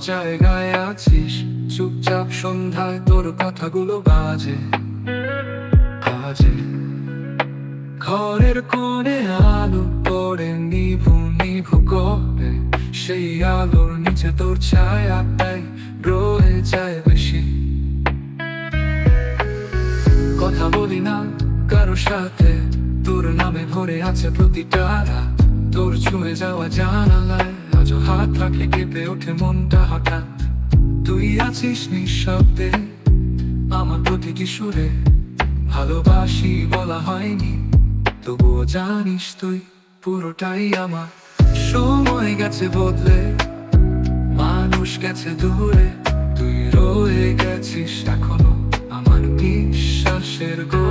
জায়গায় আছিস। চুপচাপ সন্ধ্যায় তোর কথাগুলো বাজে। বাজে। ঘরের কোণে আলো পড়ে, নিভু নিভু করে। সেই আলোর নিচে তোর ছায়াটাই রয়ে যায় বেশি। কথা বলি না কারও সাথে, তোর নামে ভরে আছে প্রতিটা রাত। তোর ছুঁয়ে যাওয়া জানালায় আজ হাত রাখলে কেঁপে ওঠে মনটা হঠাৎ। তুই আছিস নিঃশব্দে, আমার প্রতিটি সুরে ভালোবাসি বলা হয়নি। তবুও জানিস তুই পুরোটাই আমার। সময় গেছে বদলে, মানুষ গেছে দূরে। তুই রয়ে গেছিস এখনও আমার বিশ্বাসের গভীরে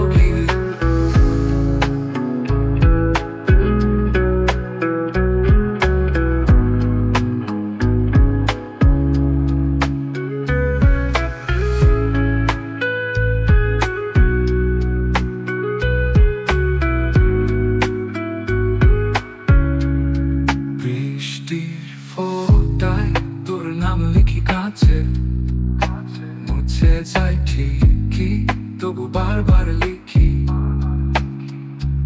কাছে মুছে যায় ঠিকই, তবু বারবার লিখি।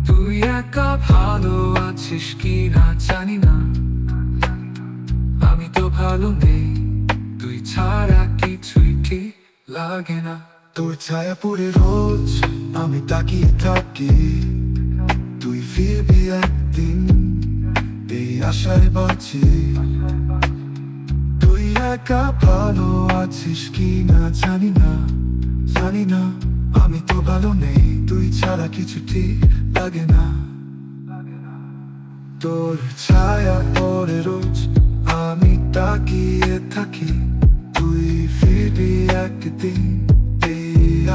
তুই একা ভালো আছিস কি না জানি না। আমি তো ভালো নেই, তুই ছাড়া কিছুই ঠিক লাগে না। তোর ছায়া পড়ে রোজ আমি তাকিয়ে থাকি। তুই ফিরবি একদিন, এই আশায় বাঁচি। একা ভালো আছিস কি না জানি না জানি না আমি তো ভালো নেই, তুই ছাড়া কিছু ঠিক লাগে না। তোর ছায়া পড়ে রোজ, আমি তাকিয়ে থাকি। তুই ফিরবি একদিন, এই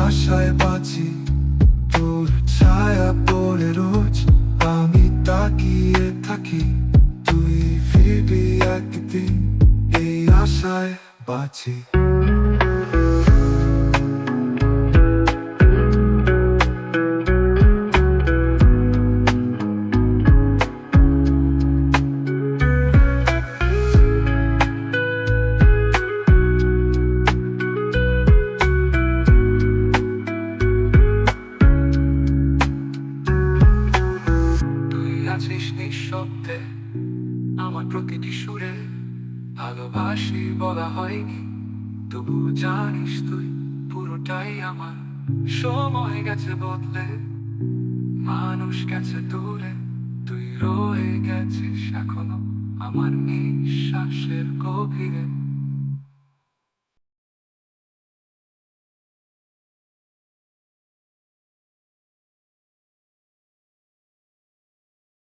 আশায় বাঁচি। তোর ছায়া পড়ে রোজ, আমি তাকিয়ে থাকি। তুই ফিরবি একদিন আশায় বাঁচি। আছিস নিঃশব্দে আমার প্রতিটি সুরে। ভালোবাসি বলা হয়নি তবু জানিস তুই, পুরোটাই আমার। সময় গেছে বদলে, মানুষ গেছে দূরে। তুই রয়ে গেছিস এখনও আমার নিঃশ্বাসের গভীরে।